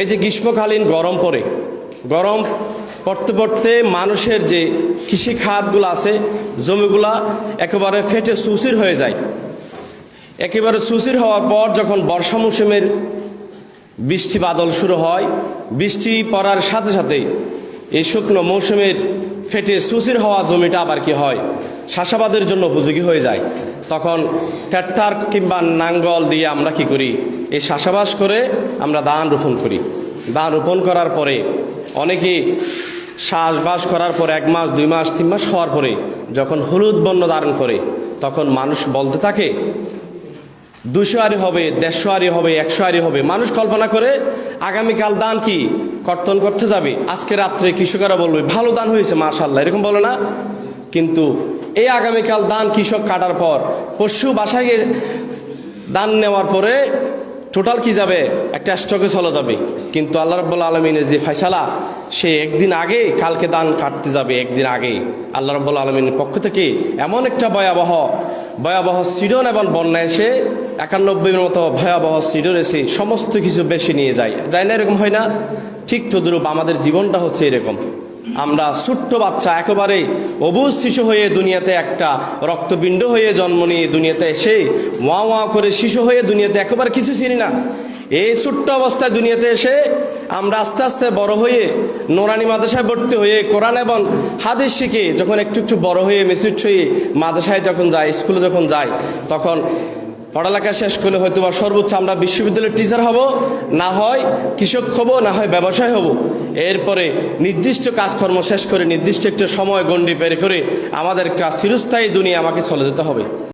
এই যে গ্রীষ্মকালীন গরম পড়ে গরম পড়তে পড়তে মানুষের যে কৃষি খাতগুলো আছে, জমিগুলা একেবারে ফেটে সুসির হয়ে যায়। একেবারে সুসির হওয়ার পর যখন বর্ষা মৌসুমের বৃষ্টি বাদল শুরু হয়, বৃষ্টি পড়ার সাথে সাথে এই শুকনো মৌসুমের ফেটে সুসির হওয়া জমিটা আবার কি হয়? চাষাবাদের জন্য উপযোগী হয়ে যায়। তখন ট্র্যাক্টর কিংবা নাঙ্গল দিয়ে আমরা কি করি? এই চাষাবাস করে আমরা দান রোপণ করি। দান রোপণ করার পরে অনেকে চাষবাস করার পর এক মাস, দুই মাস, তিন মাস হওয়ার পরে যখন হলুদ বর্ণ ধারণ করে, তখন মানুষ বলতে থাকে, দুশো আরি হবে, দেড়শো আরি হবে, একশো আরি হবে। মানুষ কল্পনা করে, আগামীকাল দান কি? কর্তন করতে যাবে। আজকে রাত্রে কৃষকেরা বলবে, ভালো দান হয়েছে মার্শাল্লাহ এরকম বলে না। কিন্তু এই আগামীকাল দান কৃষক কাটার পর, পশু বাসায় দান নেওয়ার পরে টোটাল কি যাবে? একটা স্টকে চলে যাবে। কিন্তু আল্লাহ রব্বুল আলমিনের যে ফয়সালা, সে একদিন আগে, কালকে দান কাটতে যাবে একদিন আগে। আল্লাহ রব্বুল আলমিনের পক্ষ থেকে এমন একটা ভয়াবহ ভয়াবহ সিডন এবং বন্যা এসে একানব্বইয়ের মতো ভয়াবহ সিডন এসে সমস্ত কিছু বেশি নিয়ে যায়। যায় না এরকম হয় না? ঠিক তদ্রূপ আমাদের জীবনটা হচ্ছে এরকম। আমরা ছোট্ট বাচ্চা, একেবারে অবুজ শিশু হয়ে দুনিয়াতে একটা রক্তপিণ্ড হয়ে জন্ম নিয়ে দুনিয়াতে এসে ওয়া ওয়া করে শিশু হয়ে দুনিয়াতে একেবারে কিছু চিনি না। এই ছোট্ট অবস্থায় দুনিয়াতে এসে আমরা আস্তে আস্তে বড় হয়ে নোরানি মাদ্রাসায় ভর্তি হয়ে কোরআন এবং হাদিস শিখে যখন একটু একটু বড় হয়ে মেসিট হয়ে মাদ্রাসায় যখন যায় স্কুলে যখন যায় তখন পড়ালেখা শেষ করলে হয়তো বা সর্বোচ্চ আমরা বিশ্ববিদ্যালয়ের টিচার হব। না হয় কৃষক হব, না হয় ব্যবসায় হব। এরপরে নির্দিষ্ট কাজকর্ম শেষ করে নির্দিষ্ট একটা সময় গণ্ডি বের করে আমাদের একটা চিরস্থায়ী দুনিয়া আমাকে চলে যেতে হবে।